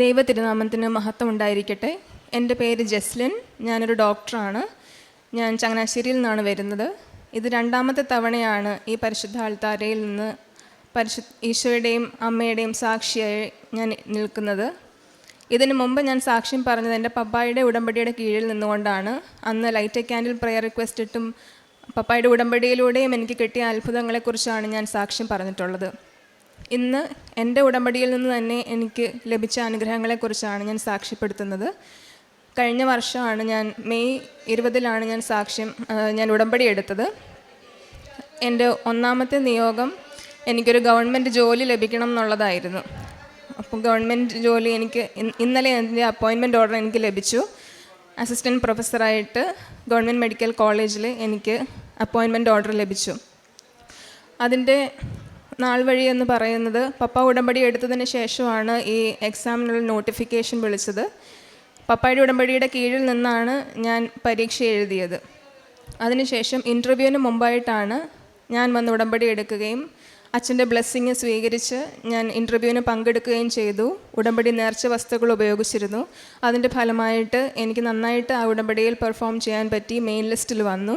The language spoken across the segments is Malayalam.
ദൈവ തിരുനാമത്തിന് മഹത്വം ഉണ്ടായിരിക്കട്ടെ എന്റെ പേര് ജസ്ലിൻ. ഞാനൊരു ഡോക്ടറാണ്. ഞാൻ ചങ്ങനാശ്ശേരിയിൽ നിന്നാണ് വരുന്നത്. ഇത് രണ്ടാമത്തെ തവണയാണ് ഈ പരിശുദ്ധ ആൾത്താരയിൽ നിന്ന് പരിശു ഈശോയുടെയും അമ്മയുടെയും സാക്ഷിയായി ഞാൻ നിൽക്കുന്നത്. ഇതിന് മുമ്പ് ഞാൻ സാക്ഷ്യം പറഞ്ഞത് എന്റെ പപ്പായുടെ ഉടമ്പടിയുടെ കീഴിൽ നിന്നുകൊണ്ടാണ്. അന്ന് ലൈറ്റ് ക്യാൻഡിൽ പ്രെയർ റിക്വസ്റ്റ് ഇട്ടും പപ്പായുടെ ഉടമ്പടിയിലൂടെയും എനിക്ക് കിട്ടിയ അത്ഭുതങ്ങളെക്കുറിച്ചാണ് ഞാൻ സാക്ഷ്യം പറഞ്ഞിട്ടുള്ളത്. ഇന്ന് എന്റെ ഉടമ്പടിയിൽ നിന്ന് തന്നെ എനിക്ക് ലഭിച്ച അനുഗ്രഹങ്ങളെക്കുറിച്ചാണ് ഞാൻ സാക്ഷ്യപ്പെടുത്തുന്നത്. കഴിഞ്ഞ വർഷമാണ് ഞാൻ മെയ് ഇരുപതിലാണ് ഞാൻ സാക്ഷ്യം ഞാൻ ഉടമ്പടി എടുത്തത്. എന്റെ ഒന്നാമത്തെ നിയോഗം എനിക്കൊരു ഗവൺമെന്റ് ജോലി ലഭിക്കണം എന്നുള്ളതായിരുന്നു. അപ്പം ഗവൺമെന്റ് ജോലി എനിക്ക് ഇന്നലെ എന്റെ അപ്പോയിൻമെന്റ് ഓർഡർ എനിക്ക് ലഭിച്ചു. അസിസ്റ്റന്റ് പ്രൊഫസറായിട്ട് ഗവൺമെന്റ് മെഡിക്കൽ കോളേജിൽ എനിക്ക് അപ്പോയിൻമെന്റ് ഓർഡർ ലഭിച്ചു. അതിന്റെ നാൾ വഴി എന്ന് പറയുന്നത് പപ്പ ഉടമ്പടി എടുത്തതിന് ശേഷമാണ് ഈ എക്സാമിനുള്ള നോട്ടിഫിക്കേഷൻ വിളിച്ചത്. പപ്പായുടെ ഉടമ്പടിയുടെ കീഴിൽ നിന്നാണ് ഞാൻ പരീക്ഷ എഴുതിയത്. അതിനുശേഷം ഇന്റർവ്യൂവിന് മുമ്പായിട്ടാണ് ഞാൻ വന്ന് ഉടമ്പടി എടുക്കുകയും അച്ഛന്റെ ബ്ലെസ്സിങ് സ്വീകരിച്ച് ഞാൻ ഇന്റർവ്യൂവിന് പങ്കെടുക്കുകയും ചെയ്തു. ഉടമ്പടി നേർച്ച വസ്തുക്കൾ ഉപയോഗിച്ചിരുന്നു. അതിന്റെ ഫലമായിട്ട് എനിക്ക് നന്നായിട്ട് ആ ഉടമ്പടിയിൽ പെർഫോം ചെയ്യാൻ പറ്റി മെയിൻ ലിസ്റ്റിൽ വന്നു.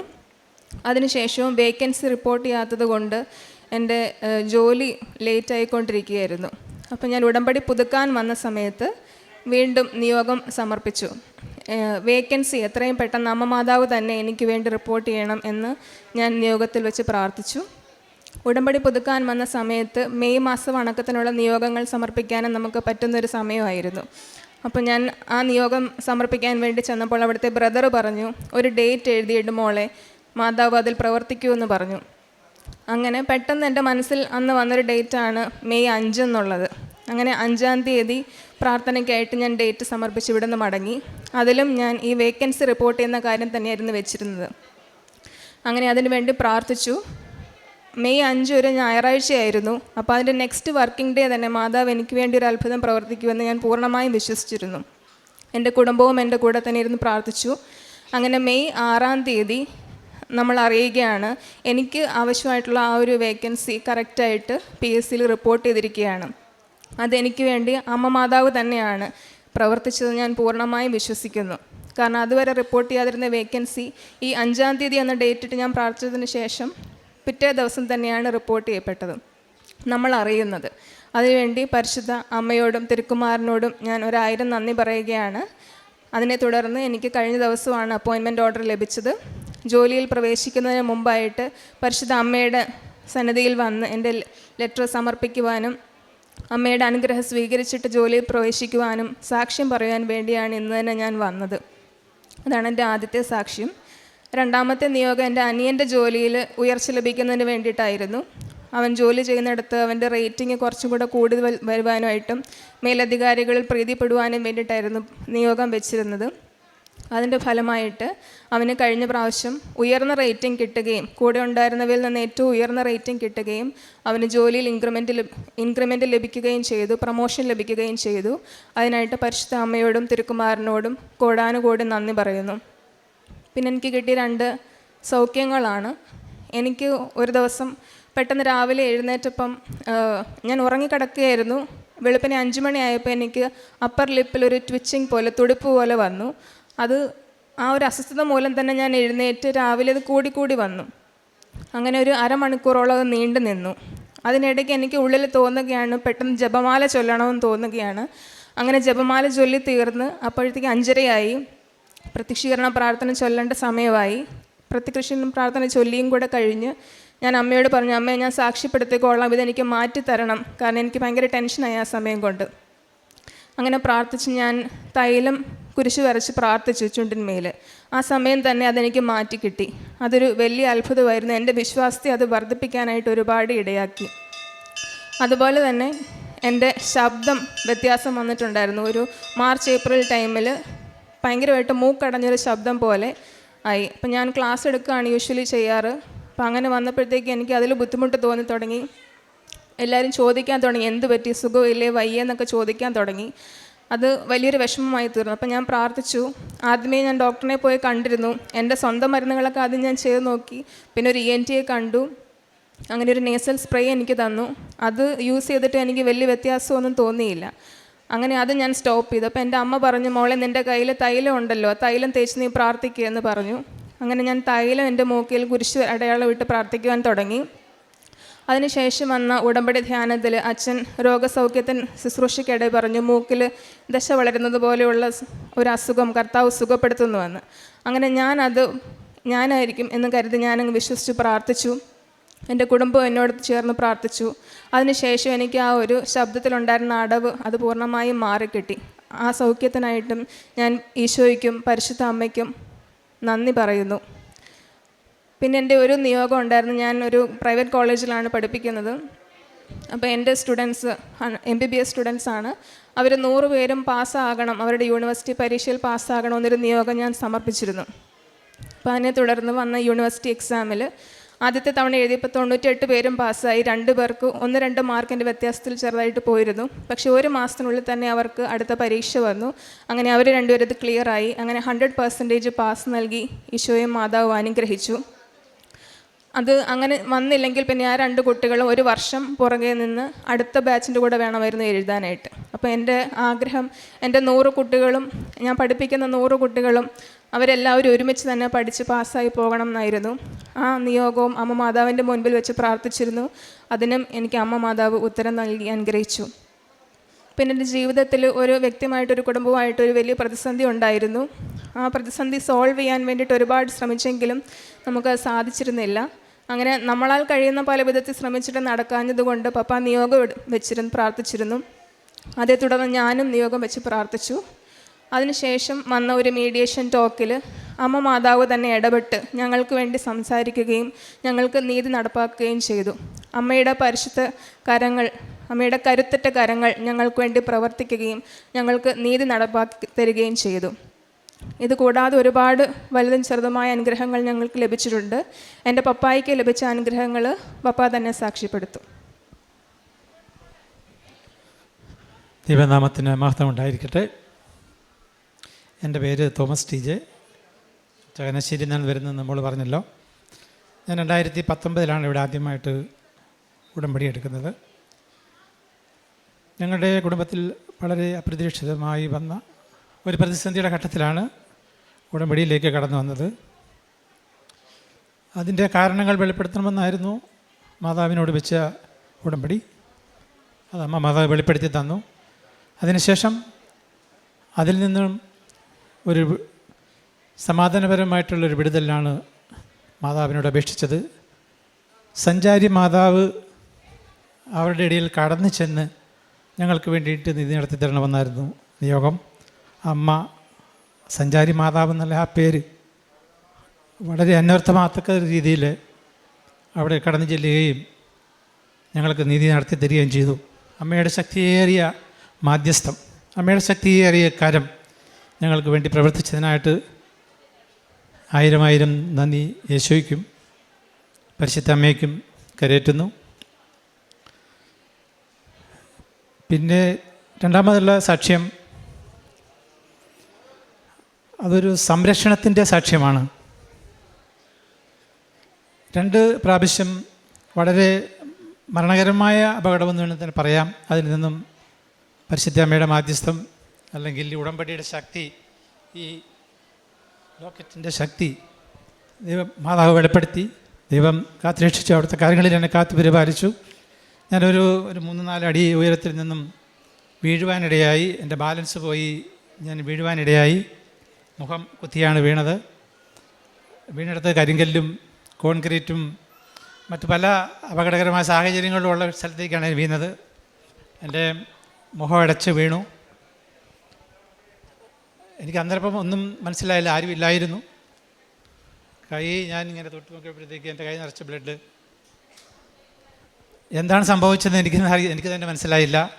അതിനുശേഷവും വേക്കൻസി റിപ്പോർട്ട് ചെയ്യാത്തത് കൊണ്ട് എന്റെ ജോലി ലേറ്റ് ആയിക്കൊണ്ടിരിക്കുകയായിരുന്നു. അപ്പോൾ ഞാൻ ഉടമ്പടി പുതുക്കാൻ വന്ന സമയത്ത് വീണ്ടും നിയോഗം സമർപ്പിച്ചു. വേക്കൻസി എത്രയും പെട്ടെന്ന് അമ്മ മാതാവ് തന്നെ എനിക്ക് വേണ്ടി റിപ്പോർട്ട് ചെയ്യണം എന്ന് ഞാൻ നിയോഗത്തിൽ വെച്ച് പ്രാർത്ഥിച്ചു. ഉടമ്പടി പുതുക്കാൻ വന്ന സമയത്ത് മെയ് മാസം അണക്കത്തിനുള്ള നിയോഗങ്ങൾ സമർപ്പിക്കാനും നമുക്ക് പറ്റുന്നൊരു സമയമായിരുന്നു. അപ്പോൾ ഞാൻ ആ നിയോഗം സമർപ്പിക്കാൻ വേണ്ടി ചെന്നപ്പോൾ അവിടുത്തെ ബ്രദർ പറഞ്ഞു ഒരു ഡേറ്റ് എഴുതിയിട്ട് മോളെ മാതാവ് അതിൽ പ്രവർത്തിക്കൂ എന്ന് പറഞ്ഞു. അങ്ങനെ പെട്ടെന്ന് എന്റെ മനസ്സിൽ അന്ന് വന്നൊരു ഡേറ്റാണ് മെയ് അഞ്ച് എന്നുള്ളത്. അങ്ങനെ അഞ്ചാം തീയതി പ്രാർത്ഥനയ്ക്കായിട്ട് ഞാൻ ഡേറ്റ് സമർപ്പിച്ച് ഇവിടെ നിന്ന് മടങ്ങി. അതിലും ഞാൻ ഈ വേക്കൻസി റിപ്പോർട്ട് ചെയ്യുന്ന കാര്യം തന്നെയായിരുന്നു വെച്ചിരുന്നത്. അങ്ങനെ അതിന് വേണ്ടി പ്രാർത്ഥിച്ചു. മെയ് അഞ്ച് ഒരു ഞായറാഴ്ചയായിരുന്നു. അപ്പോൾ അതിന്റെ നെക്സ്റ്റ് വർക്കിംഗ് ഡേ തന്നെ മാതാവ് എനിക്ക് വേണ്ടി ഒരു അത്ഭുതം പ്രവർത്തിക്കുമെന്ന് ഞാൻ പൂർണമായും വിശ്വസിച്ചിരുന്നു. എന്റെ കുടുംബവും എന്റെ കൂടെ തന്നെ ഇരുന്ന് പ്രാർത്ഥിച്ചു. അങ്ങനെ മെയ് ആറാം തീയതി നമ്മൾ അറിയുകയാണ് എനിക്ക് ആവശ്യമായിട്ടുള്ള ആ ഒരു വേക്കൻസി കറക്റ്റായിട്ട് പി എസ് സിയിൽ റിപ്പോർട്ട് ചെയ്തിരിക്കുകയാണ്. അതെനിക്ക് വേണ്ടി അമ്മ മാതാവ് തന്നെയാണ് പ്രവർത്തിച്ചത് ഞാൻ പൂർണമായും വിശ്വസിക്കുന്നു. കാരണം അതുവരെ റിപ്പോർട്ട് ചെയ്യാതിരുന്ന വേക്കൻസി ഈ അഞ്ചാം തീയതി എന്ന ഡേറ്റിട്ട് ഞാൻ പ്രാർത്ഥിച്ചതിന് ശേഷം പിറ്റേ ദിവസം തന്നെയാണ് റിപ്പോർട്ട് ചെയ്യപ്പെട്ടത്. നമ്മൾ അറിയുന്നത്. അതിനുവേണ്ടി പരിശുദ്ധ അമ്മയോടും തിരുക്കുമാരനോടും ഞാൻ ഒരായിരം നന്ദി പറയുകയാണ്. അതിനെ തുടർന്ന് എനിക്ക് കഴിഞ്ഞ ദിവസമാണ് അപ്പോയിൻമെന്റ് ഓർഡർ ലഭിച്ചത്. ജോലിയിൽ പ്രവേശിക്കുന്നതിന് മുമ്പായിട്ട് പരിശുദ്ധ അമ്മയുടെ സന്നദ്ധിയിൽ വന്ന് എന്റെ ലെറ്റർ സമർപ്പിക്കുവാനും അമ്മയുടെ അനുഗ്രഹം സ്വീകരിച്ചിട്ട് ജോലിയിൽ പ്രവേശിക്കുവാനും സാക്ഷ്യം പറയാൻ വേണ്ടിയാണ് ഇന്ന് തന്നെ ഞാൻ വന്നത്. അതാണ് എന്റെ ആദ്യത്തെ സാക്ഷ്യം. രണ്ടാമത്തെ നിയോഗം എന്റെ അനിയന്റെ ജോലിയിൽ ഉയർച്ച ലഭിക്കുന്നതിന് വേണ്ടിയിട്ടായിരുന്നു. അവൻ ജോലി ചെയ്യുന്നിടത്ത് അവന്റെ റേറ്റിംഗ് കുറച്ചും കൂടെ കൂടുതൽ വരുവാനായിട്ടും മേലധികാരികളിൽ പ്രീതിപ്പെടുവാനും വേണ്ടിയിട്ടായിരുന്നു നിയോഗം വെച്ചിരുന്നത്. അതിന്റെ ഫലമായിട്ട് അവന് കഴിഞ്ഞ പ്രാവശ്യം ഉയർന്ന റേറ്റിംഗ് കിട്ടുകയും കൂടെ ഉണ്ടായിരുന്നവയിൽ നിന്ന് ഏറ്റവും ഉയർന്ന റേറ്റിംഗ് കിട്ടുകയും അവന് ജോലിയിൽ ഇൻക്രിമെന്റ് ഇൻക്രിമെന്റ് ലഭിക്കുകയും ചെയ്തു പ്രൊമോഷൻ ലഭിക്കുകയും ചെയ്തു. അതിനായിട്ട് പരിശുദ്ധ അമ്മയോടും തിരുക്കുമാരനോടും കോടാനുകോടി നന്ദി പറയുന്നു. പിന്നെ എനിക്ക് കിട്ടിയ രണ്ട് സൗഖ്യങ്ങളാണ്. എനിക്ക് ഒരു ദിവസം പെട്ടെന്ന് രാവിലെ എഴുന്നേറ്റപ്പം ഞാൻ ഉറങ്ങിക്കിടക്കുകയായിരുന്നു. വെളുപ്പിനെ അഞ്ച് മണിയായപ്പോൾ എനിക്ക് അപ്പർ ലിപ്പിൽ ഒരു ട്വിച്ചിങ് പോലെ തുടിപ്പ് പോലെ വന്നു. അത് ആ ഒരു അസ്വസ്ഥത മൂലം തന്നെ ഞാൻ എഴുന്നേറ്റ് രാവിലെ അത് കൂടി വന്നു. അങ്ങനെ ഒരു അരമണിക്കൂറോളം അത് നീണ്ടു നിന്നു. അതിനിടയ്ക്ക് എനിക്ക് ഉള്ളിൽ തോന്നുകയാണ് പെട്ടെന്ന് ജപമാല ചൊല്ലണമെന്ന് തോന്നുകയാണ്. അങ്ങനെ ജപമാല ചൊല്ലി തീർന്ന് അപ്പോഴത്തേക്ക് അഞ്ചരയായി. പ്രത്യക്ഷീകരണ പ്രാർത്ഥന ചൊല്ലേണ്ട സമയമായി. പ്രത്യക്ഷീകരണ പ്രാർത്ഥന ചൊല്ലിയും കൂടെ കഴിഞ്ഞ് ഞാൻ അമ്മയോട് പറഞ്ഞു അമ്മയെ ഞാൻ സാക്ഷ്യപ്പെടുത്തിക്കോളാം. ഇതെനിക്ക് മാറ്റി തരണം. കാരണം എനിക്ക് ഭയങ്കര ടെൻഷനായി ആ സമയം കൊണ്ട്. അങ്ങനെ പ്രാർത്ഥിച്ച് ഞാൻ തൈലം കുരിശ് വരച്ച് പ്രാർത്ഥിച്ചു ചുണ്ടിന്മേൽ ആ സമയം തന്നെ അതെനിക്ക് മാറ്റി കിട്ടി. അതൊരു വലിയ അത്ഭുതമായിരുന്നു. എന്റെ വിശ്വാസത്തെ അത് വർദ്ധിപ്പിക്കാനായിട്ട് ഒരുപാട് ഇടയാക്കി. അതുപോലെ തന്നെ എന്റെ ശബ്ദം വ്യത്യാസം വന്നിട്ടുണ്ടായിരുന്നു. ഒരു മാർച്ച് ഏപ്രിൽ ടൈമിൽ ഭയങ്കരമായിട്ട് മൂക്കടഞ്ഞൊരു ശബ്ദം പോലെ ആയി. അപ്പം ഞാൻ ക്ലാസ് എടുക്കുകയാണ് യൂഷ്വലി ചെയ്യാറ്. അപ്പം അങ്ങനെ വന്നപ്പോഴത്തേക്ക് എനിക്ക് അതിൽ ബുദ്ധിമുട്ട് തോന്നി തുടങ്ങി. എല്ലാവരും ചോദിക്കാൻ തുടങ്ങി. എന്ത് പറ്റി? സുഖമില്ലേ? വയ്യ എന്നൊക്കെ ചോദിക്കാൻ തുടങ്ങി. അത് വലിയൊരു വിഷമമായി തീർന്നു. അപ്പം ഞാൻ പ്രാർത്ഥിച്ചു. ആദ്യമേ ഞാൻ ഡോക്ടറിനെ പോയി കണ്ടിരുന്നു. എന്റെ സ്വന്തം മരുന്നുകളൊക്കെ ആദ്യം ഞാൻ ചെയ്ത് നോക്കി. പിന്നെ ഒരു ഇ എൻ ടിയെ കണ്ടു. അങ്ങനെ ഒരു നേസൽ സ്പ്രേ എനിക്ക് തന്നു. അത് യൂസ് ചെയ്തിട്ട് എനിക്ക് വലിയ വ്യത്യാസമൊന്നും തോന്നിയില്ല. അങ്ങനെ അത് ഞാൻ സ്റ്റോപ്പ് ചെയ്തു. അപ്പോൾ എന്റെ അമ്മ പറഞ്ഞു മോളെ നിന്റെ കയ്യിൽ തൈലം ഉണ്ടല്ലോ. തൈലം തേച്ച് നീ പ്രാർത്ഥിക്കുക എന്ന് പറഞ്ഞു. അങ്ങനെ ഞാൻ തൈലം എന്റെ മൂക്കിൽ കുരിശ് അടയാളം ഇട്ട് പ്രാർത്ഥിക്കുവാൻ തുടങ്ങി. അതിനുശേഷം വന്ന ഉടമ്പടി ധ്യാനത്തിൽ അച്ഛൻ രോഗസൗഖ്യത്തിന് ശുശ്രൂഷയ്ക്കിടെ പറഞ്ഞു മൂക്കിൽ ദശ വളരുന്നത് പോലെയുള്ള ഒരു അസുഖം കർത്താവ് സുഖപ്പെടുത്തുന്നുവെന്ന്. അങ്ങനെ ഞാനത് ഞാനായിരിക്കും എന്ന് കരുതി ഞാനങ്ങ് വിശ്വസിച്ച് പ്രാർത്ഥിച്ചു. എന്റെ കുടുംബം എന്നോട് ചേർന്ന് പ്രാർത്ഥിച്ചു. അതിനുശേഷം എനിക്ക് ആ ഒരു ശബ്ദത്തിലുണ്ടായിരുന്ന അടവ് അത് പൂർണമായും മാറിക്കിട്ടി. ആ സൗഖ്യത്തിനായിട്ടും ഞാൻ ഈശോയ്ക്കും പരിശുദ്ധ അമ്മയ്ക്കും നന്ദി പറയുന്നു. പിന്നെ എന്റെ ഒരു നിയോഗം ഉണ്ടായിരുന്നു. ഞാൻ ഒരു പ്രൈവറ്റ് കോളേജിലാണ് പഠിപ്പിക്കുന്നത്. അപ്പോൾ എന്റെ students M B B S students ആണ്. അവർ നൂറ് പേരും പാസ്സാകണം. അവരുടെ യൂണിവേഴ്സിറ്റി പരീക്ഷയിൽ പാസ്സാകണമെന്നൊരു നിയോഗം ഞാൻ സമർപ്പിച്ചിരുന്നു. അപ്പോൾ അതിനെ തുടർന്ന് വന്ന യൂണിവേഴ്സിറ്റി എക്സാമിൽ ആദ്യത്തെ തവണ എഴുതിയപ്പോൾ തൊണ്ണൂറ്റെട്ട് പേരും പാസ്സായി. രണ്ട് പേർക്ക് ഒന്ന് രണ്ട് മാർക്കിന്റെ വ്യത്യാസത്തിൽ ചെറുതായിട്ട് പോയിരുന്നു. പക്ഷേ ഒരു മാസത്തിനുള്ളിൽ തന്നെ അവർക്ക് അടുത്ത പരീക്ഷ വന്നു. അങ്ങനെ അവർ രണ്ടുപേരത് ക്ലിയറായി അങ്ങനെ ഹൺഡ്രഡ് പെർസെന്റേജ് പാസ് നൽകി ഈശോയും മാതാവും അനുഗ്രഹിച്ചു. അത് അങ്ങനെ വന്നില്ലെങ്കിൽ പിന്നെ ആ രണ്ട് കുട്ടികളും ഒരു വർഷം പുറകെ നിന്ന് അടുത്ത ബാച്ചിന്റെ കൂടെ വേണമായിരുന്നു എഴുതാനായിട്ട്. അപ്പോൾ എന്റെ ആഗ്രഹം എന്റെ നൂറ് കുട്ടികളും ഞാൻ പഠിപ്പിക്കുന്ന നൂറ് കുട്ടികളും അവരെല്ലാവരും ഒരുമിച്ച് തന്നെ പഠിച്ച് പാസ്സായി പോകണം എന്നായിരുന്നു ആ നിയോഗവും അമ്മ മാതാവിന്റെ മുൻപിൽ വെച്ച് പ്രാർത്ഥിച്ചിരുന്നു. അതിനും എനിക്ക് അമ്മ മാതാവ് ഉത്തരം നൽകി അനുഗ്രഹിച്ചു. പിന്നെ എന്റെ ജീവിതത്തിൽ ഒരു വ്യക്തിയുമായിട്ടൊരു കുടുംബമായിട്ടൊരു വലിയ പ്രതിസന്ധി ഉണ്ടായിരുന്നു. ആ പ്രതിസന്ധി സോൾവ് ചെയ്യാൻ വേണ്ടിയിട്ട് ഒരുപാട് ശ്രമിച്ചെങ്കിലും നമുക്ക് സാധിച്ചിരുന്നില്ല. അങ്ങനെ നമ്മളാൽ കഴിയുന്ന പല വിധത്തിൽ ശ്രമിച്ചിട്ട് നടക്കാഞ്ഞതുകൊണ്ട് പപ്പ നിയോഗം വെച്ചിരുന്നു പ്രാർത്ഥിച്ചിരുന്നു. അതേ തുടർന്ന് ഞാനും നിയോഗം വെച്ച് പ്രാർത്ഥിച്ചു. അതിനുശേഷം വന്ന ഒരു മീഡിയേഷൻ ടോക്കിൽ അമ്മ മാതാവ് തന്നെ ഇടപെട്ട് ഞങ്ങൾക്ക് വേണ്ടി സംസാരിക്കുകയും ഞങ്ങൾക്ക് നീതി നടപ്പാക്കുകയും ചെയ്തു. അമ്മയുടെ പരിശുദ്ധ കരങ്ങൾ അമ്മയുടെ കരുത്തറ്റ കരങ്ങൾ ഞങ്ങൾക്ക് വേണ്ടി പ്രവർത്തിക്കുകയും ഞങ്ങൾക്ക് നീതി നടപ്പാക്കി തരികയും ചെയ്തു. ഇത് കൂടാതെ ഒരുപാട് വലുതും ചെറുതുമായ അനുഗ്രഹങ്ങൾ ഞങ്ങൾക്ക് ലഭിച്ചിട്ടുണ്ട്. എന്റെ പപ്പായിക്ക് ലഭിച്ച അനുഗ്രഹങ്ങൾ പപ്പ തന്നെ സാക്ഷ്യപ്പെടുത്തും. ദൈവനാമത്തിന് മഹത്വം ഉണ്ടായിരിക്കട്ടെ എന്റെ പേര് തോമസ് ടി ജെ. ചകനശ്ശേരി നിന്നാണ് വരുന്നത് നമ്മൾ പറഞ്ഞല്ലോ. ഞാൻ രണ്ടായിരത്തി പത്തൊമ്പതിലാണ് ഇവിടെ ആദ്യമായിട്ട് ഉടമ്പടി എടുക്കുന്നത്. ഞങ്ങളുടെ കുടുംബത്തിൽ വളരെ അപ്രതീക്ഷിതമായി വന്ന ഒരു പ്രതിസന്ധിയുടെ ഘട്ടത്തിലാണ് ഉടമ്പടിയിലേക്ക് കടന്നു വന്നത്. അതിന്റെ കാരണങ്ങൾ വെളിപ്പെടുത്തണമെന്നായിരുന്നു മാതാവിനോട് വെച്ച ഉടമ്പടി. അത് അമ്മ മാതാവ് വെളിപ്പെടുത്തി തന്നു. അതിനുശേഷം അതിൽ നിന്നും ഒരു സമാധാനപരമായിട്ടുള്ളൊരു വിടുതലിനാണ് മാതാവിനോട് അപേക്ഷിച്ചത്. സഞ്ചാരി മാതാവ് അവരുടെ ഇടയിൽ കടന്നു ചെന്ന് ഞങ്ങൾക്ക് വേണ്ടിയിട്ട് നിധി നടത്തി തരണമെന്നായിരുന്നു നിയോഗം. അമ്മ സഞ്ചാരി മാതാവ് എന്നല്ല ആ പേര് വളരെ അന്വർത്ഥമാത്തക്ക രീതിയിൽ അവിടെ കടന്നു ചെല്ലുകയും ഞങ്ങൾക്ക് നീതി നടത്തി തരികയും ചെയ്തു. അമ്മയുടെ ശക്തിയേറിയ മാധ്യസ്ഥം അമ്മയുടെ ശക്തിയേറിയ കരം ഞങ്ങൾക്ക് വേണ്ടി പ്രവർത്തിച്ചതിനായിട്ട് ആയിരം ആയിരം നന്ദി. യേശോയ്ക്കും പരിശുദ്ധ അമ്മയ്ക്കും കരയേറ്റുന്നു. പിന്നെ രണ്ടാമതുള്ള സാക്ഷ്യം അതൊരു സംരക്ഷണത്തിന്റെ സാക്ഷ്യമാണ്. രണ്ട് പ്രാവശ്യം വളരെ മരണകരമായ അപകടമെന്ന് വേണമെങ്കിൽ തന്നെ പറയാം. അതിൽ നിന്നും പരിശുദ്ധാമ്മയുടെ മാധ്യസ്ഥം അല്ലെങ്കിൽ ഉടമ്പടിയുടെ ശക്തി ഈ ലോക്കറ്റിന്റെ ശക്തി ദൈവം മാതാവ് വെളിപ്പെടുത്തി ദൈവം കാത്തുരക്ഷിച്ചു അവിടുത്തെ കാര്യങ്ങളിൽ എന്നെ കാത്തു പരിപാലിച്ചു ഞാനൊരു ഒരു മൂന്ന് നാല് അടി ഉയരത്തിൽ നിന്നും വീഴുവാനിടയായി എന്റെ ബാലൻസ് പോയി ഞാൻ വീഴുവാനിടയായി. മുഖം കുത്തിയാണ് വീണത്. വീണെടുത്ത് കരിങ്കല്ലും കോൺക്രീറ്റും മറ്റു പല അപകടകരമായ സാഹചര്യങ്ങളിലും ഉള്ള സ്ഥലത്തേക്കാണ് ഞാൻ വീണത്. എന്റെ മുഖം അടച്ച് വീണു. എനിക്ക് അന്നേരപ്പം ഒന്നും മനസ്സിലായില്ല ആരും ഇല്ലായിരുന്നു കൈ ഞാൻ ഇങ്ങനെ തൊട്ട് നോക്കിയപ്പോഴത്തേക്ക് എന്റെ കൈ നിറച്ച് ബ്ലഡ് എന്താണ് സംഭവിച്ചതെന്ന് എനിക്ക് എനിക്ക് തന്നെ മനസ്സിലായില്ല.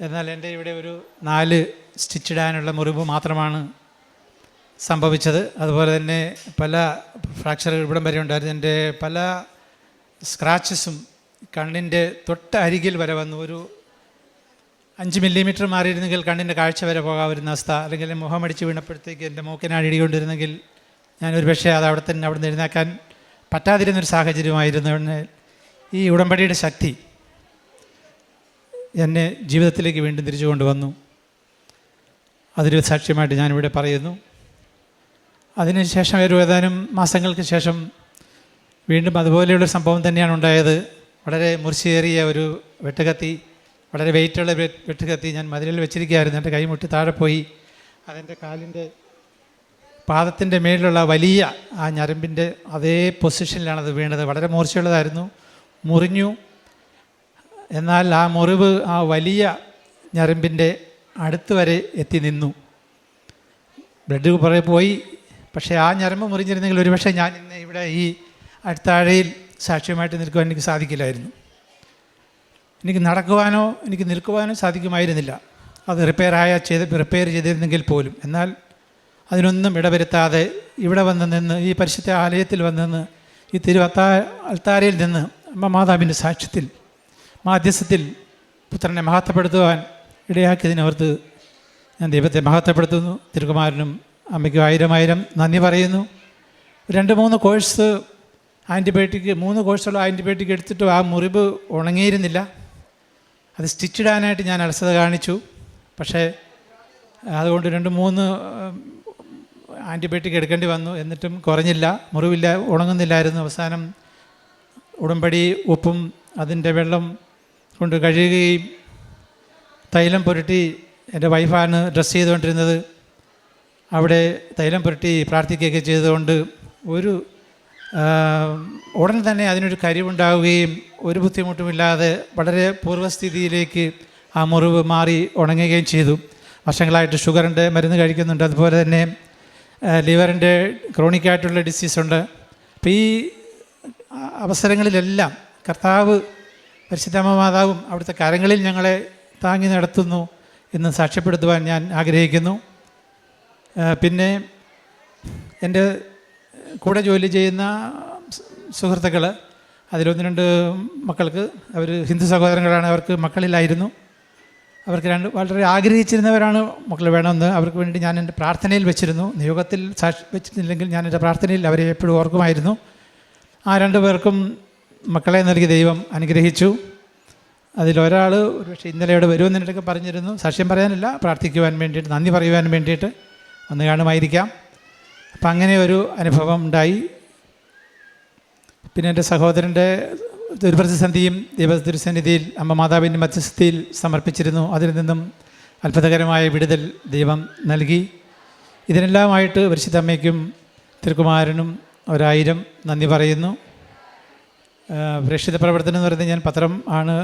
എന്നാൽ എന്റെ ഇവിടെ ഒരു നാല് സ്റ്റിച്ചിടാനുള്ള മുറിവ് മാത്രമാണ് സംഭവിച്ചത്. അതുപോലെ തന്നെ പല ഫ്രാക്ചറുകൾ ഇവിടം വരെ ഉണ്ടായിരുന്നു. എന്റെ പല സ്ക്രാച്ചസും കണ്ണിന്റെ തൊട്ട് അരികിൽ വരെ വന്നു. ഒരു അഞ്ച് മില്ലിമീറ്റർ മാറിയിരുന്നെങ്കിൽ കണ്ണിന്റെ കാഴ്ച വരെ പോകാവുന്ന അവസ്ഥ. അല്ലെങ്കിൽ മുഖം മുഖമടിച്ച് വീണപ്പോഴത്തേക്ക് എന്റെ മൂക്കിനാണ് ഇടികൊണ്ടിരുന്നെങ്കിൽ ഞാനൊരു പക്ഷേ അത് അവിടെ തന്നെ അവിടെ നിന്ന് എഴുന്നേക്കാൻ പറ്റാതിരുന്നൊരു സാഹചര്യമായിരുന്നു. ഈ ഉടമ്പടിയുടെ ശക്തി എന്നെ ജീവിതത്തിലേക്ക് വീണ്ടും തിരിച്ചു കൊണ്ടുവന്നു. അതൊരു സാക്ഷ്യമായിട്ട് ഞാനിവിടെ പറയുന്നു. അതിനുശേഷം ഒരു ഏതാനും മാസങ്ങൾക്ക് ശേഷം വീണ്ടും അതുപോലെയുള്ള സംഭവം തന്നെയാണ് ഉണ്ടായത്. വളരെ മുറിച്ചേറിയ ഒരു വെട്ടുകത്തി വളരെ വെയിറ്റുള്ള വെട്ടുകത്തി ഞാൻ മതിലിൽ വെച്ചിരിക്കുകയായിരുന്നു. എന്റെ കൈമുട്ടി താഴെ പോയി. അതെന്റെ കാലിന്റെ പാദത്തിന്റെ മേളിലുള്ള വലിയ ആ ഞരമ്പിന്റെ അതേ പൊസിഷനിലാണ് അത് വീണത്. വളരെ മൂർച്ചയുള്ളതായിരുന്നു. മുറിഞ്ഞു. എന്നാൽ ആ മുറിവ് ആ വലിയ ഞരമ്പിന്റെ അടുത്ത് വരെ എത്തി നിന്നു. ബ്ലഡ് പുറകെ പോയി. പക്ഷേ ആ ഞരമ്പ് മുറിഞ്ഞിരുന്നെങ്കിൽ ഒരുപക്ഷെ ഞാൻ ഇന്ന് ഇവിടെ ഈ അടുത്താഴയിൽ സാക്ഷ്യമായിട്ട് നിൽക്കുവാൻ എനിക്ക് സാധിക്കില്ലായിരുന്നു. എനിക്ക് നടക്കുവാനോ എനിക്ക് നിൽക്കുവാനോ സാധിക്കുമായിരുന്നില്ല. അത് റിപ്പയറായ ചെയ്ത് റിപ്പയർ ചെയ്തിരുന്നെങ്കിൽ പോലും. എന്നാൽ അതിനൊന്നും ഇടവരുത്താതെ ഇവിടെ വന്ന് നിന്ന് ഈ പരിശുദ്ധ ആലയത്തിൽ വന്ന് നിന്ന് ഈ തിരുവത്താ അൽത്താരയിൽ നിന്ന് അമ്മ മാതാവിന്റെ സാക്ഷ്യത്തിൽ മാധ്യസ്ഥത്തിൽ പുത്രനെ മഹത്വപ്പെടുത്തുവാൻ ഇടയാക്കിയതിനവർത്ത് ഞാൻ ദൈവത്തെ മഹത്വപ്പെടുത്തുന്നു. തിരുകുമാരനും അമ്മയ്ക്കും ആയിരം ആയിരം നന്ദി പറയുന്നു. രണ്ട് മൂന്ന് കോഴ്സ് ആന്റിബയോട്ടിക് മൂന്ന് കോഴ്സുള്ള ആന്റിബയോട്ടിക് എടുത്തിട്ടും ആ മുറിവ് ഉണങ്ങിയിരുന്നില്ല. അത് സ്റ്റിച്ചിടാനായിട്ട് ഞാൻ അലസത കാണിച്ചു. പക്ഷേ അതുകൊണ്ട് രണ്ട് മൂന്ന് ആന്റിബയോട്ടിക് എടുക്കേണ്ടി വന്നു. എന്നിട്ടും കുറഞ്ഞില്ല. മുറിവില്ല ഉണങ്ങുന്നില്ലായിരുന്നു. അവസാനം ഉടമ്പടി ഉപ്പും അതിന്റെ വെള്ളം കൊണ്ട് കഴുകുകയും തൈലം പുരട്ടി എന്റെ വൈഫാണ് ഡ്രസ്സ് ചെയ്തുകൊണ്ടിരുന്നത്. അവിടെ തൈലം പുരട്ടി പ്രാർത്ഥിക്കുകയൊക്കെ ചെയ്തുകൊണ്ട് ഒരു ഉടൻ തന്നെ അതിനൊരു കരിവുണ്ടാവുകയും ഒരു ബുദ്ധിമുട്ടുമില്ലാതെ വളരെ പൂർവസ്ഥിതിയിലേക്ക് ആ മുറിവ് മാറി ഉണങ്ങുകയും ചെയ്തു. വർഷങ്ങളായിട്ട് ഷുഗറിന്റെ മരുന്ന് കഴിക്കുന്നുണ്ട്. അതുപോലെ തന്നെ ലിവറിന്റെ ക്രോണിക്കായിട്ടുള്ള ഡിസീസുണ്ട് അപ്പോൾ ഈ അവസരങ്ങളിലെല്ലാം കർത്താവ് പരിശുദ്ധമ്മ മാതാവും അവിടുത്തെ കരങ്ങളിൽ ഞങ്ങളെ താങ്ങി നടത്തുന്നു എന്ന് സാക്ഷ്യപ്പെടുത്തുവാൻ ഞാൻ ആഗ്രഹിക്കുന്നു. പിന്നെ എന്റെ കൂടെ ജോലി ചെയ്യുന്ന സുഹൃത്തുക്കൾ അതിലൊന്ന് രണ്ട് മക്കൾക്ക് അവർ ഹിന്ദു സഹോദരങ്ങളാണ് അവർക്ക് മക്കളിലായിരുന്നു അവർക്ക് രണ്ട് വളരെ ആഗ്രഹിച്ചിരുന്നവരാണ് മക്കൾ വേണമെന്ന്. അവർക്ക് വേണ്ടി ഞാൻ എന്റെ പ്രാർത്ഥനയിൽ വെച്ചിരുന്നു. നിയോഗത്തിൽ സാക്ഷി വെച്ചിട്ടില്ലെങ്കിൽ ഞാൻ എന്റെ പ്രാർത്ഥനയിൽ അവരെ എപ്പോഴും ഓർക്കുമായിരുന്നു. ആ രണ്ടു പേർക്കും മക്കളെ നൽകി ദൈവം അനുഗ്രഹിച്ചു. അതിലൊരാൾ ഒരുപക്ഷെ ഇന്നലെ ഇവിടെ വരുമെന്ന് എന്നൊക്കെ പറഞ്ഞിരുന്നു. സാക്ഷ്യം പറയാനല്ല. പ്രാർത്ഥിക്കുവാൻ വേണ്ടിയിട്ട് നന്ദി പറയുവാൻ വേണ്ടിയിട്ട് ഒന്ന് കാണുമായിരിക്കാം. അപ്പം അങ്ങനെ ഒരു അനുഭവം ഉണ്ടായി. പിന്നെ എന്റെ സഹോദരന്റെ ദുർപ്രതിസന്ധിയും പ്രതിസന്ധിയും ദൈവ ദുരുസന്നിധിയിൽ അമ്മ മാതാവിന്റെ മധ്യസ്ഥിതിയിൽ സമർപ്പിച്ചിരുന്നു. അതിൽ നിന്നും അത്ഭുതകരമായ വിടുതൽ ദൈവം നൽകി. ഇതിനെല്ലാമായിട്ട് വരിശുദ്ധമ്മയ്ക്കും തിരുക്കുമാരനും ഒരായിരം നന്ദി പറയുന്നു. പ്രേക്ഷിത പ്രവർത്തനം എന്ന് പറയുന്നത് ഞാൻ പത്രം ആണ്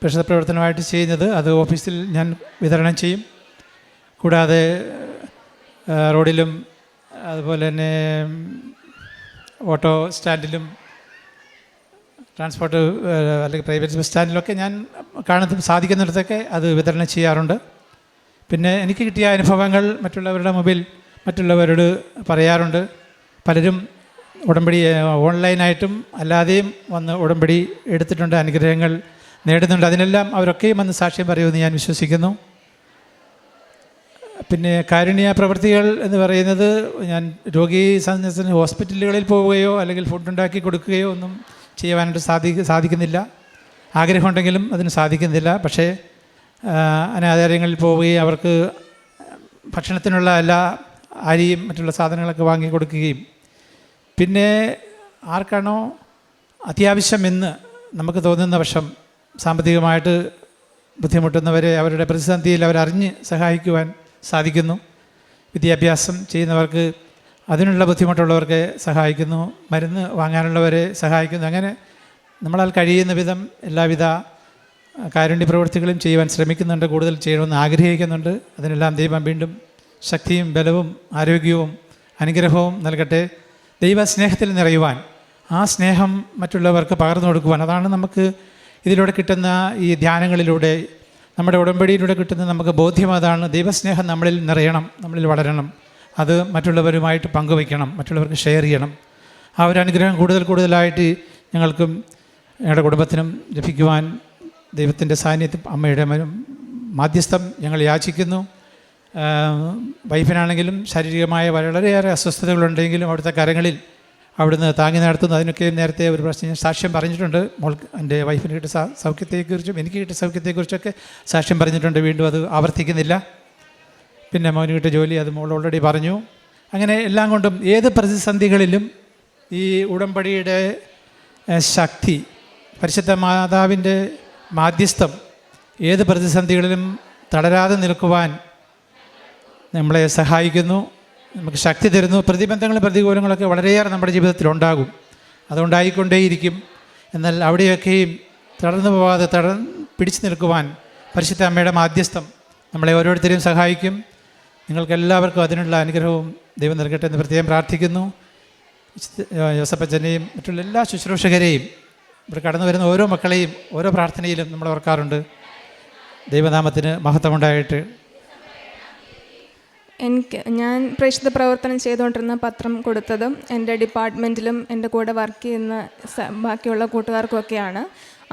പ്രേക്ഷിത പ്രവർത്തനമായിട്ട് ചെയ്യുന്നത്. അത് ഓഫീസിൽ ഞാൻ വിതരണം ചെയ്യും. കൂടാതെ റോഡിലും അതുപോലെ തന്നെ ഓട്ടോ സ്റ്റാൻഡിലും ട്രാൻസ്പോർട്ട് അല്ലെങ്കിൽ പ്രൈവറ്റ് ബസ് സ്റ്റാൻഡിലൊക്കെ ഞാൻ കാണുന്ന സാധിക്കുന്നിടത്തൊക്കെ അത് വിതരണം ചെയ്യാറുണ്ട്. പിന്നെ എനിക്ക് കിട്ടിയ അനുഭവങ്ങൾ മറ്റുള്ളവരുടെ മുമ്പിൽ മറ്റുള്ളവരോട് പറയാറുണ്ട്. പലരും ഉടമ്പടി ഓൺലൈനായിട്ടും അല്ലാതെയും വന്ന് ഉടമ്പടി എടുത്തിട്ടുണ്ട് അനുഗ്രഹങ്ങൾ നേടുന്നുണ്ട്. അതിനെല്ലാം അവരൊക്കെയും വന്ന് സാക്ഷ്യം പറയുമെന്ന് ഞാൻ വിശ്വസിക്കുന്നു. പിന്നെ കാരുണ്യ പ്രവൃത്തികൾ എന്ന് പറയുന്നത് ഞാൻ രോഗി സന്ദർശന ഹോസ്പിറ്റലുകളിൽ പോവുകയോ അല്ലെങ്കിൽ ഫുഡ് ഉണ്ടാക്കി കൊടുക്കുകയോ ഒന്നും ചെയ്യുവാനായിട്ട് സാധി സാധിക്കുന്നില്ല. ആഗ്രഹമുണ്ടെങ്കിലും അതിന് സാധിക്കുന്നില്ല. പക്ഷേ അനാഥാലയങ്ങളിൽ പോവുകയും അവർക്ക് ഭക്ഷണത്തിനുള്ള എല്ലാ അരിയും മറ്റുള്ള സാധനങ്ങളൊക്കെ വാങ്ങി കൊടുക്കുകയും. പിന്നെ ആർക്കാണോ അത്യാവശ്യമെന്ന് നമുക്ക് തോന്നുന്ന പക്ഷം സാമ്പത്തികമായിട്ട് ബുദ്ധിമുട്ടുന്നവരെ അവരുടെ പ്രതിസന്ധിയിൽ അവരറിഞ്ഞ് സഹായിക്കുവാൻ സാധിക്കുന്നു. വിദ്യാഭ്യാസം ചെയ്യുന്നവർക്ക് അതിനുള്ള ബുദ്ധിമുട്ടുള്ളവർക്ക് സഹായിക്കുന്നു. മരുന്ന് വാങ്ങാനുള്ളവരെ സഹായിക്കുന്നു. അങ്ങനെ നമ്മളാൽ കഴിയുന്ന വിധം എല്ലാവിധ കാരുണ്യ പ്രവൃത്തികളും ചെയ്യുവാൻ ശ്രമിക്കുന്നുണ്ട്. കൂടുതൽ ചെയ്യണമെന്ന് ആഗ്രഹിക്കുന്നുണ്ട്. അതിനെല്ലാം ദൈവം വീണ്ടും ശക്തിയും ബലവും ആരോഗ്യവും അനുഗ്രഹവും നൽകട്ടെ. ദൈവസ്നേഹത്തിൽ നിറയുവാൻ ആ സ്നേഹം മറ്റുള്ളവർക്ക് പകർന്നു കൊടുക്കുവാൻ. അതാണ് നമുക്ക് ഇതിലൂടെ കിട്ടുന്ന ഈ ധ്യാനങ്ങളിലൂടെ നമ്മുടെ ഉടമ്പടിയിലൂടെ കിട്ടുന്ന നമുക്ക് ബോധ്യം. അതാണ് ദൈവസ്നേഹം നമ്മളിൽ നിറയണം നമ്മളിൽ വളരണം. അത് മറ്റുള്ളവരുമായിട്ട് പങ്കുവയ്ക്കണം മറ്റുള്ളവർക്ക് ഷെയർ ചെയ്യണം. ആ ഒരു അനുഗ്രഹം കൂടുതൽ കൂടുതലായിട്ട് ഞങ്ങൾക്കും ഞങ്ങളുടെ കുടുംബത്തിനും ലഭിക്കുവാൻ ദൈവത്തിന്റെ സാന്നിധ്യം അമ്മയുടെ മാധ്യസ്ഥം ഞങ്ങൾ യാചിക്കുന്നു. വൈഫിനാണെങ്കിലും ശാരീരികമായ വളരെയേറെ അസ്വസ്ഥതകളുണ്ടെങ്കിലും അവിടുത്തെ കരങ്ങളിൽ അവിടുന്ന് താങ്ങി നടത്തുന്നു. അതിനൊക്കെ നേരത്തെ ഒരു പ്രശ്നം ഞാൻ സാക്ഷ്യം പറഞ്ഞിട്ടുണ്ട്. മോൾ എന്റെ വൈഫിന് കിട്ടിയ സൗഖ്യത്തെക്കുറിച്ചും എനിക്ക് കിട്ടിയ സൗഖ്യത്തെക്കുറിച്ചൊക്കെ സാക്ഷ്യം പറഞ്ഞിട്ടുണ്ട്. വീണ്ടും അത് ആവർത്തിക്കുന്നില്ല. പിന്നെ മോന് കിട്ടിയ ജോലി അത് മോൾ ഓൾറെഡി പറഞ്ഞു. അങ്ങനെ എല്ലാം കൊണ്ടും ഏത് പ്രതിസന്ധികളിലും ഈ ഉടമ്പടിയുടെ ശക്തി പരിശുദ്ധ മാതാവിന്റെ മാധ്യസ്ഥം ഏത് പ്രതിസന്ധികളിലും തളരാതെ നിൽക്കുവാൻ നമ്മളെ സഹായിക്കുന്നു നമുക്ക് ശക്തി തരുന്നു. പ്രതിബന്ധങ്ങളും പ്രതികൂലങ്ങളൊക്കെ വളരെയേറെ നമ്മുടെ ജീവിതത്തിൽ ഉണ്ടാകും അതുകൊണ്ടായിക്കൊണ്ടേയിരിക്കും. എന്നാൽ അവിടെയൊക്കെയും തളർന്നു പോവാതെ തട പിടിച്ചു നിൽക്കുവാൻ പരിശുദ്ധ അമ്മയുടെ മാധ്യസ്ഥം നമ്മളെ ഓരോരുത്തരെയും സഹായിക്കും. നിങ്ങൾക്ക് എല്ലാവർക്കും അതിനുള്ള അനുഗ്രഹവും ദൈവം നൽകട്ടെ എന്ന് പ്രത്യേകം പ്രാർത്ഥിക്കുന്നു. യോസപ്പച്ചനെയും മറ്റുള്ള എല്ലാ ശുശ്രൂഷകരെയും ഇവിടെ കടന്നു വരുന്ന ഓരോ മക്കളെയും ഓരോ പ്രാർത്ഥനയിലും നമ്മൾ ഓർക്കാറുണ്ട്. ദൈവനാമത്തിന് മഹത്വമുണ്ടായിട്ട് എനിക്ക് ഞാൻ പ്രേക്ഷിത പ്രവർത്തനം ചെയ്തുകൊണ്ടിരുന്ന പത്രം കൊടുത്തതും എന്റെ ഡിപ്പാർട്ട്മെന്റിലും എന്റെ കൂടെ വർക്ക് ചെയ്യുന്ന ബാക്കിയുള്ള കൂട്ടുകാർക്കുമൊക്കെയാണ്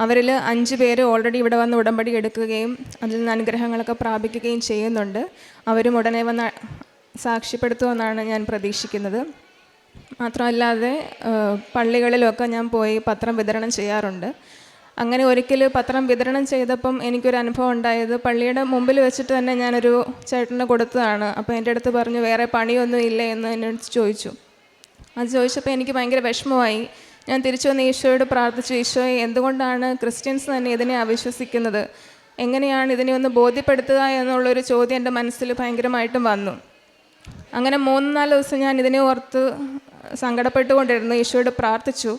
അവരിൽ അഞ്ച് പേര് ഓൾറെഡി ഇവിടെ വന്ന് ഉടമ്പടി എടുക്കുകയും അതിൽ നിന്ന് അനുഗ്രഹങ്ങളൊക്കെ പ്രാപിക്കുകയും ചെയ്യുന്നുണ്ട്. അവരും ഉടനെ വന്ന് സാക്ഷ്യപ്പെടുത്തുമെന്നാണ് ഞാൻ പ്രതീക്ഷിക്കുന്നത്. മാത്രമല്ലാതെ പള്ളികളിലൊക്കെ ഞാൻ പോയി പത്രം വിതരണം ചെയ്യാറുണ്ട്. അങ്ങനെ ഒരിക്കൽ പത്രം വിതരണം ചെയ്തപ്പം എനിക്കൊരു അനുഭവം ഉണ്ടായത് പള്ളിയുടെ മുമ്പിൽ വെച്ചിട്ട് തന്നെ ഞാനൊരു ചേട്ടന് കൊടുത്തതാണ്. അപ്പോൾ എന്റെ അടുത്ത് പറഞ്ഞു വേറെ പണിയൊന്നും ഇല്ല എന്ന് എന്നോട് ചോദിച്ചു. അത് ചോദിച്ചപ്പോൾ എനിക്ക് ഭയങ്കര വിഷമമായി. ഞാൻ തിരിച്ചു വന്ന് ഈശോയോട് പ്രാർത്ഥിച്ചു ഈശോയെ എന്തുകൊണ്ടാണ് ക്രിസ്ത്യൻസ് തന്നെ ഇതിനെ അവിശ്വസിക്കുന്നത്? എങ്ങനെയാണ് ഇതിനെ ഒന്ന് ബോധ്യപ്പെടുത്തുക എന്നുള്ളൊരു ചോദ്യം എന്റെ മനസ്സിൽ ഭയങ്കരമായിട്ടും വന്നു. അങ്ങനെ മൂന്ന് നാല് ദിവസം ഞാൻ ഇതിനെ ഓർത്ത് സങ്കടപ്പെട്ടുകൊണ്ടിരുന്നു ഈശോയോട് പ്രാർത്ഥിച്ചു.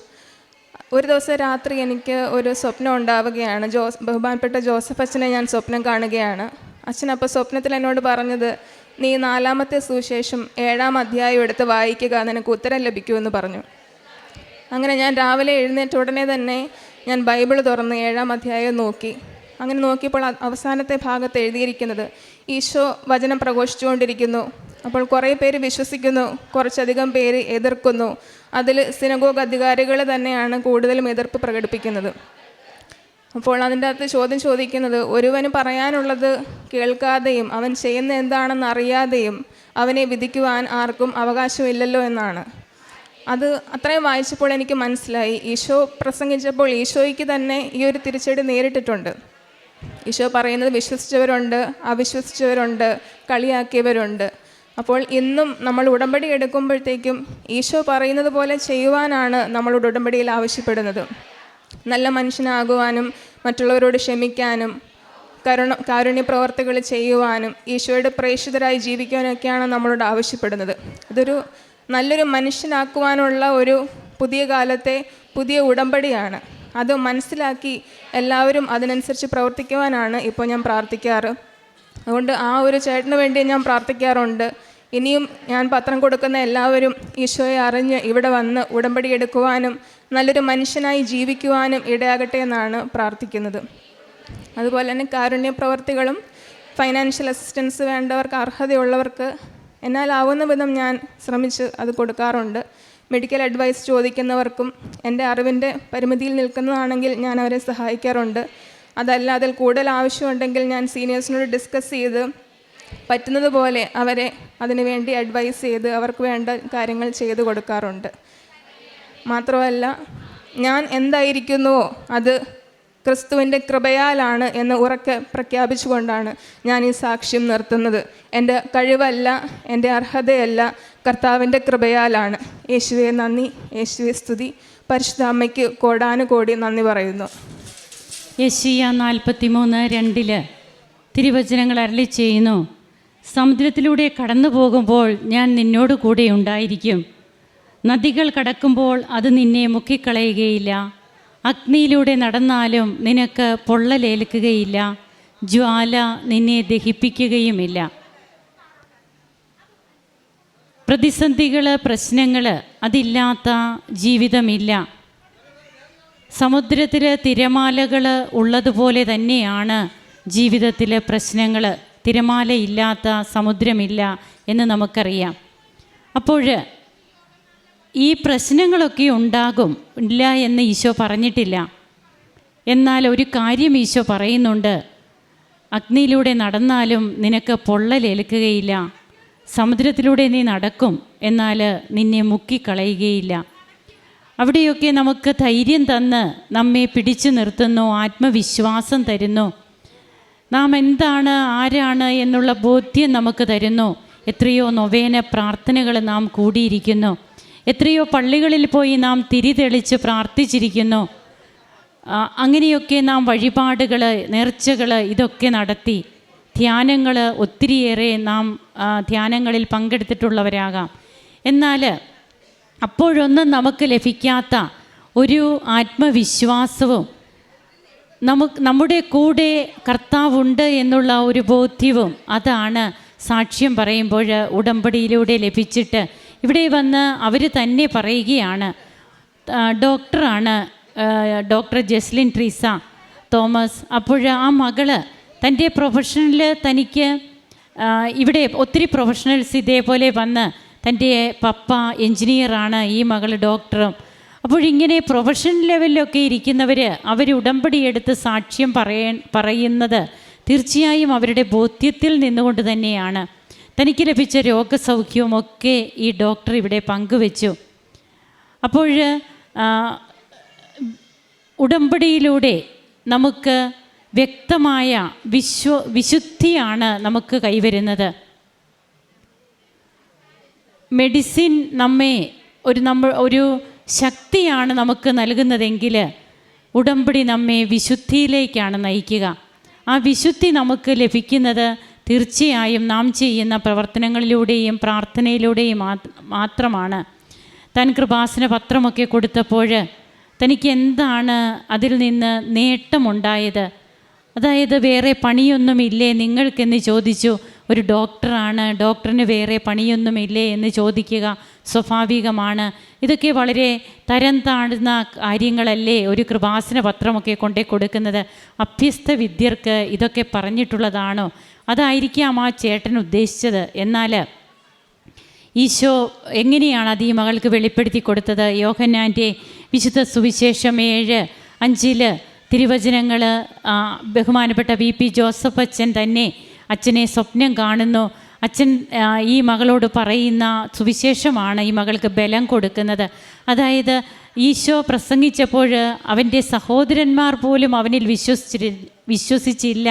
ഒരു ദിവസം രാത്രി എനിക്ക് ഒരു സ്വപ്നം ഉണ്ടാവുകയാണ്. ജോസ് ബഹുമാനപ്പെട്ട ജോസഫ് അച്ഛനെ ഞാൻ സ്വപ്നം കാണുകയാണ്. അച്ഛൻ അപ്പോൾ സ്വപ്നത്തിൽ എന്നോട് പറഞ്ഞത് നീ നാലാമത്തെ സുവിശേഷം ഏഴാം അധ്യായം എടുത്ത് വായിക്കുക നിനക്ക് ഉത്തരം ലഭിക്കുമെന്ന് പറഞ്ഞു. അങ്ങനെ ഞാൻ രാവിലെ എഴുന്നേറ്റ ഉടനെ തന്നെ ഞാൻ ബൈബിൾ തുറന്ന് ഏഴാം അധ്യായം നോക്കി. അങ്ങനെ നോക്കിയപ്പോൾ അവസാനത്തെ ഭാഗത്ത് എഴുതിയിരിക്കുന്നത് ഈശോ വചനം പ്രഘോഷിച്ചുകൊണ്ടിരിക്കുന്നു. അപ്പോൾ കുറേ പേര് വിശ്വസിക്കുന്നു കുറച്ചധികം പേര് എതിർക്കുന്നു. അതിൽ സിനഗോഗ് അധികാരികൾ തന്നെയാണ് കൂടുതലും എതിർപ്പ് പ്രകടിപ്പിക്കുന്നത്. അപ്പോൾ അതിന്റെ അകത്ത് ചോദ്യം ചോദിക്കുന്നത് ഒരുവന് പറയാനുള്ളത് കേൾക്കാതെയും അവൻ ചെയ്യുന്ന എന്താണെന്ന് അറിയാതെയും അവനെ വിധിക്കുവാൻ ആർക്കും അവകാശമില്ലല്ലോ എന്നാണ്. അത് അത്രയും വായിച്ചപ്പോൾ എനിക്ക് മനസ്സിലായി. ഈശോ പ്രസംഗിച്ചപ്പോൾ ഈശോയ്ക്ക് തന്നെ ഈ ഒരു തിരിച്ചടി നേരിട്ടിട്ടുണ്ട്. ഈശോ പറയുന്നത് വിശ്വസിച്ചവരുണ്ട് അവിശ്വസിച്ചവരുണ്ട് കളിയാക്കിയവരുണ്ട്. അപ്പോൾ ഇന്നും നമ്മൾ ഉടമ്പടി എടുക്കുമ്പോഴത്തേക്കും ഈശോ പറയുന്നത് പോലെ ചെയ്യുവാനാണ് നമ്മളോട് ഉടമ്പടിയിൽ ആവശ്യപ്പെടുന്നത്. നല്ല മനുഷ്യനാകുവാനും മറ്റുള്ളവരോട് ക്ഷമിക്കാനും കരുണ കാരുണ്യ പ്രവർത്തികൾ ചെയ്യുവാനും ഈശോയുടെ പ്രേക്ഷിതരായി ജീവിക്കാനൊക്കെയാണ് നമ്മളോട് ആവശ്യപ്പെടുന്നത്. ഇതൊരു നല്ലൊരു മനുഷ്യനാക്കുവാനുള്ള ഒരു പുതിയ കാലത്തെ പുതിയ ഉടമ്പടിയാണ്. അത് മനസ്സിലാക്കി എല്ലാവരും അതിനനുസരിച്ച് പ്രവർത്തിക്കുവാനാണ് ഇപ്പോൾ ഞാൻ പ്രാർത്ഥിക്കാറ്. അതുകൊണ്ട് ആ ഒരു ചേട്ടന് വേണ്ടി ഞാൻ പ്രാർത്ഥിക്കാറുണ്ട്. ഇനിയും ഞാൻ പത്രം കൊടുക്കുന്ന എല്ലാവരും ഈശോയെ അറിഞ്ഞ് ഇവിടെ വന്ന് ഉടമ്പടി എടുക്കുവാനും നല്ലൊരു മനുഷ്യനായി ജീവിക്കുവാനും ഇടയാകട്ടെ എന്നാണ് പ്രാർത്ഥിക്കുന്നത്. അതുപോലെ തന്നെ കാരുണ്യ പ്രവർത്തികളും ഫൈനാൻഷ്യൽ അസിസ്റ്റൻസ് വേണ്ടവർക്ക് അർഹതയുള്ളവർക്ക് എന്നാലാവുന്ന വിധം ഞാൻ ശ്രമിച്ച് അത് കൊടുക്കാറുണ്ട്. മെഡിക്കൽ അഡ്വൈസ് ചോദിക്കുന്നവർക്കും എന്റെ അറിവിന്റെ പരിമിതിയിൽ നിൽക്കുന്നതാണെങ്കിൽ ഞാൻ അവരെ സഹായിക്കാറുണ്ട്. അതല്ല അതിൽ കൂടുതൽ ആവശ്യമുണ്ടെങ്കിൽ ഞാൻ സീനിയേഴ്സിനോട് ഡിസ്കസ് ചെയ്ത് പറ്റുന്നത് പോലെ അവരെ അതിനുവേണ്ടി അഡ്വൈസ് ചെയ്ത് അവർക്ക് വേണ്ട കാര്യങ്ങൾ ചെയ്തു കൊടുക്കാറുണ്ട്. മാത്രമല്ല ഞാൻ എന്തായിരിക്കുന്നുവോ അത് ക്രിസ്തുവിന്റെ കൃപയാലാണ് എന്ന് ഉറക്കെ പ്രഖ്യാപിച്ചുകൊണ്ടാണ് ഞാൻ ഈ സാക്ഷ്യം നിർത്തുന്നത്. എന്റെ കഴിവല്ല എന്റെ അർഹതയല്ല കർത്താവിന്റെ കൃപയാലാണ്. യേശുവെ നന്ദി. യേശുവെ സ്തുതി. പരിശുദ്ധ അമ്മയ്ക്ക് കോടാനുകോടി നന്ദി പറയുന്നു. യശിയ നാൽപ്പത്തിമൂന്ന് രണ്ടിൽ തിരുവചനങ്ങൾ അരളി ചെയ്യുന്നു. സമുദ്രത്തിലൂടെ കടന്നു പോകുമ്പോൾ ഞാൻ നിന്നോട് കൂടെ ഉണ്ടായിരിക്കും. നദികൾ കടക്കുമ്പോൾ അത് നിന്നെ മുക്കിക്കളയുകയില്ല. അഗ്നിയിലൂടെ നടന്നാലും നിനക്ക് പൊള്ളലേൽക്കുകയില്ല. ജ്വാല നിന്നെ ദഹിപ്പിക്കുകയുമില്ല. പ്രതിസന്ധികൾ പ്രശ്നങ്ങൾ അതില്ലാത്ത ജീവിതമില്ല. സമുദ്രത്തിൽ തിരമാലകൾ ഉള്ളതുപോലെ തന്നെയാണ് ജീവിതത്തിലെ പ്രശ്നങ്ങൾ. തിരമാലയില്ലാത്ത സമുദ്രമില്ല എന്ന് നമുക്കറിയാം. അപ്പോൾ ഈ പ്രശ്നങ്ങളൊക്കെ ഉണ്ടാകും ഇല്ല എന്ന് ഈശോ പറഞ്ഞിട്ടില്ല. എന്നാൽ ഒരു കാര്യം ഈശോ പറയുന്നുണ്ട്. അഗ്നിയിലൂടെ നടന്നാലും നിനക്ക് പൊള്ളലേൽക്കുകയില്ല സമുദ്രത്തിലൂടെ നീ നടക്കും എന്നാൽ നിന്നെ മുക്കിക്കളയുകയില്ല. അവിടെയൊക്കെ നമുക്ക് ധൈര്യം തന്ന് നമ്മെ പിടിച്ചു നിർത്തുന്നു ആത്മവിശ്വാസം തരുന്നു. നാം എന്താണ് ആരാണ് എന്നുള്ള ബോധ്യം നമുക്ക് തരുന്നു. എത്രയോ നൊവേന പ്രാർത്ഥനകൾ നാം കൂടിയിരിക്കുന്നു. എത്രയോ പള്ളികളിൽ പോയി നാം തിരിതെളിച്ച് പ്രാർത്ഥിച്ചിരിക്കുന്നു. അങ്ങനെയൊക്കെ നാം വഴിപാടുകൾ നേർച്ചകൾ ഇതൊക്കെ നടത്തി. ധ്യാനങ്ങൾ ഒത്തിരിയേറെ നാം ധ്യാനങ്ങളിൽ പങ്കെടുത്തിട്ടുള്ളവരാകാം. എന്നാൽ അപ്പോഴൊന്നും നമുക്ക് ലഭിക്കാത്ത ഒരു ആത്മവിശ്വാസവും നമുക്ക് നമ്മുടെ കൂടെ കർത്താവുണ്ട് എന്നുള്ള ഒരു ബോധ്യവും അതാണ് സാക്ഷ്യം പറയുമ്പോൾ ഉടമ്പടിയിലൂടെ ലഭിച്ചിട്ട്. ഇവിടെ വന്ന് അവർ തന്നെ പറയുകയാണ്. ഡോക്ടറാണ് ഡോക്ടർ ജസ്ലിൻ ട്രീസ തോമസ്. അപ്പോൾ ആ മകൾ തന്റെ പ്രൊഫഷനിൽ തനിക്ക് ഇവിടെ ഒത്തിരി പ്രൊഫഷണൽസ് ഇതേപോലെ വന്ന് തന്റെ പപ്പ എൻജിനീയറാണ് ഈ മകൾ ഡോക്ടറും. അപ്പോഴിങ്ങനെ പ്രൊഫഷണൽ ലെവലിലൊക്കെ ഇരിക്കുന്നവർ അവർ ഉടമ്പടി എടുത്ത് സാക്ഷ്യം പറയ പറയുന്നത് തീർച്ചയായും അവരുടെ ബോധ്യത്തിൽ നിന്നുകൊണ്ട് തന്നെയാണ്. തനിക്ക് ലഭിച്ച രോഗസൗഖ്യവുമൊക്കെ ഈ ഡോക്ടർ ഇവിടെ പങ്കുവെച്ചു. അപ്പോൾ ഉടമ്പടിയിലൂടെ നമുക്ക് വ്യക്തമായ വിശ്വ വിശുദ്ധിയാണ് നമുക്ക് കൈവരുന്നത്. മെഡിസിൻ നമ്മെ ഒരു നമ്മൾ ഒരു ശക്തിയാണ് നമുക്ക് നൽകുന്നതെങ്കിൽ ഉടമ്പടി നമ്മെ വിശുദ്ധിയിലേക്കാണ് നയിക്കുക. ആ വിശുദ്ധി നമുക്ക് ലഭിക്കുന്നത് തീർച്ചയായും നാം ചെയ്യുന്ന പ്രവർത്തനങ്ങളിലൂടെയും പ്രാർത്ഥനയിലൂടെയും മാത്രമാണ്. തൻ കൃപാസന പത്രമൊക്കെ കൊടുത്തപ്പോൾ തനിക്ക് എന്താണ് അതിൽ നിന്ന് നേട്ടമുണ്ടായത്? അതായത് വേറെ പണിയൊന്നുമില്ലേ നിങ്ങൾക്കെന്ന് ചോദിച്ചു. ഒരു ഡോക്ടറാണ്. ഡോക്ടറിന് വേറെ പണിയൊന്നുമില്ലേ എന്ന് ചോദിക്കുക സ്വാഭാവികമാണ്. ഇതൊക്കെ വളരെ തരം താഴ്ന്ന കാര്യങ്ങളല്ലേ? ഒരു കൃപാസന പത്രമൊക്കെ കൊണ്ടേ കൊടുക്കുന്നത്. അഭ്യസ്ത വിദ്യർക്ക് ഇതൊക്കെ പറഞ്ഞിട്ടുള്ളതാണോ? അതായിരിക്കാം ആ ചേട്ടൻ ഉദ്ദേശിച്ചത്. എന്നാൽ ഈശോ എങ്ങനെയാണ് അത് ഈ മകൾക്ക് വെളിപ്പെടുത്തി കൊടുത്തത്? യോഹന്നാന്റെ വിശുദ്ധ സുവിശേഷം ഏഴ് അഞ്ചിൽ തിരുവചനങ്ങൾ ബഹുമാനപ്പെട്ട വി പി ജോസഫ് അച്ഛൻ തന്നെ അച്ഛനെ സ്വപ്നം കാണുന്നു. അച്ഛൻ ഈ മകളോട് പറയുന്ന സുവിശേഷമാണ് ഈ മകൾക്ക് ബലം കൊടുക്കുന്നത്. അതായത് ഈശോ പ്രസംഗിച്ചപ്പോൾ അവന്റെ സഹോദരന്മാർ പോലും അവനിൽ വിശ്വസിച്ചി വിശ്വസിച്ചില്ല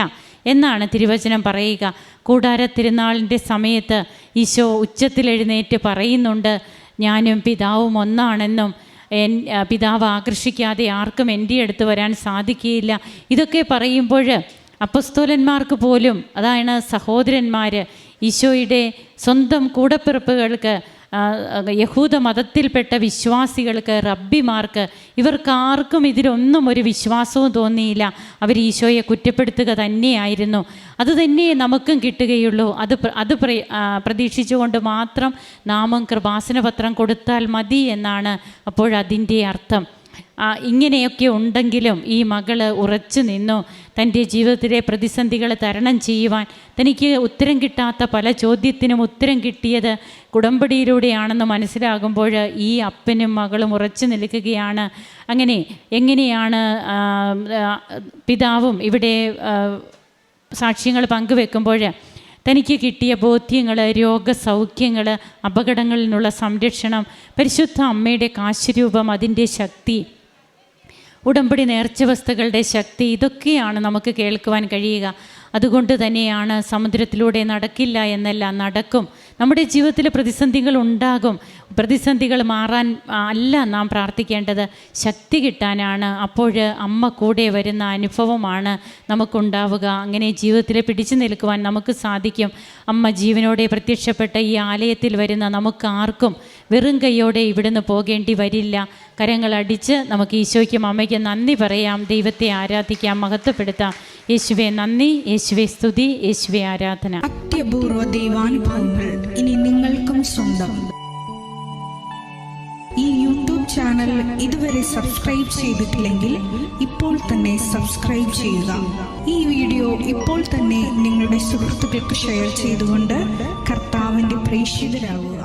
എന്നാണ് തിരുവചനം പറയുക. കൂടാര തിരുനാളിന്റെ സമയത്ത് ഈശോ ഉച്ചത്തിൽ എഴുന്നേറ്റ് പറയുന്നുണ്ട് ഞാനും പിതാവും ഒന്നാണെന്നും എൻ പിതാവ് ആകർഷിക്കാതെ ആർക്കും എന്റെ അടുത്ത് വരാൻ സാധിക്കുകയില്ല. ഇതൊക്കെ പറയുമ്പോൾ അപ്പസ്തോലന്മാർക്ക് പോലും അതാണ് സഹോദരന്മാർ ഈശോയുടെ സ്വന്തം കൂടപ്പിറപ്പുകൾക്ക് യഹൂദ മതത്തിൽപ്പെട്ട വിശ്വാസികൾക്ക് റബ്ബിമാർക്ക് ഇവർക്ക് ആർക്കും ഇതിലൊന്നും ഒരു വിശ്വാസവും തോന്നിയില്ല. അവർ ഈശോയെ കുറ്റപ്പെടുത്തുക തന്നെയായിരുന്നു. അതുതന്നെ നമുക്കും കിട്ടുകയുള്ളൂ. അത് അത് പ്രതീക്ഷിച്ചുകൊണ്ട് മാത്രം നാമം കൃപാസനപത്രം കൊടുത്താൽ മതി എന്നാണ് അപ്പോഴതിന്റെ അർത്ഥം. ഇങ്ങനെയൊക്കെ ഉണ്ടെങ്കിലും ഈ മകൾ ഉറച്ചു നിന്നു. തന്റെ ജീവിതത്തിലെ പ്രതിസന്ധികൾ തരണം ചെയ്യുവാൻ തനിക്ക് ഉത്തരം കിട്ടാത്ത പല ചോദ്യത്തിനും ഉത്തരം കിട്ടിയത് കുടമ്പടിയിലൂടെയാണെന്ന് മനസ്സിലാകുമ്പോൾ ഈ അപ്പനും മകളും ഉറച്ചു നിൽക്കുകയാണ്. അങ്ങനെ എങ്ങനെയാണ് പിതാവും ഇവിടെ സാക്ഷ്യങ്ങൾ പങ്കുവെക്കുമ്പോൾ തനിക്ക് കിട്ടിയ ബോധ്യങ്ങൾ രോഗസൗഖ്യങ്ങൾ അപകടങ്ങളിൽ നിന്നുള്ള സംരക്ഷണം പരിശുദ്ധ അമ്മയുടെ കാശുരൂപം അതിന്റെ ശക്തി ഉടമ്പടി നേർച്ച വസ്തുക്കളുടെ ശക്തി ഇതൊക്കെയാണ് നമുക്ക് കേൾക്കുവാൻ കഴിയുക. അതുകൊണ്ട് തന്നെയാണ് സമുദ്രത്തിലൂടെ നടക്കില്ല എന്നല്ല നടക്കും. നമ്മുടെ ജീവിതത്തിൽ പ്രതിസന്ധികൾ ഉണ്ടാകും. പ്രതിസന്ധികൾ മാറാൻ അല്ല നാം പ്രാർത്ഥിക്കേണ്ടത് ശക്തി കിട്ടാനാണ്. അപ്പോൾ അമ്മ കൂടെ വരുന്ന അനുഭവമാണ് നമുക്കുണ്ടാവുക. അങ്ങനെ ജീവിതത്തിൽ പിടിച്ചു നിൽക്കുവാൻ നമുക്ക് സാധിക്കും. അമ്മ ജീവനോടെ പ്രത്യക്ഷപ്പെട്ട ഈ ആലയത്തിൽ വരുന്ന നമുക്ക് ആർക്കും വെറും കൈയോടെ ഇവിടുന്ന് പോകേണ്ടി വരില്ല. കരങ്ങളടിച്ച് നമുക്ക് ഈശോയ്ക്കും അമ്മയ്ക്കും നന്ദി പറയാം. ദൈവത്തെ ആരാധിക്കാം മഹത്വപ്പെടുത്താം. യേശുവെ നന്ദി. യേശുവെ സ്തുതി. യേശുവെ ആരാധന. അത്യപൂർവ ദൈവാനുഭവങ്ങൾ ഇനി നിങ്ങൾക്കും സ്വന്തം. ഈ യൂട്യൂബ് ചാനൽ ഇതുവരെ സബ്സ്ക്രൈബ് ചെയ്തിട്ടില്ലെങ്കിൽ ഇപ്പോൾ തന്നെ സബ്സ്ക്രൈബ് ചെയ്യുക. ഈ വീഡിയോ ഇപ്പോൾ തന്നെ നിങ്ങളുടെ സുഹൃത്തുക്കൾക്ക് ഷെയർ ചെയ്തുകൊണ്ട് കർത്താവിന്റെ പ്രേക്ഷിതരാകുക.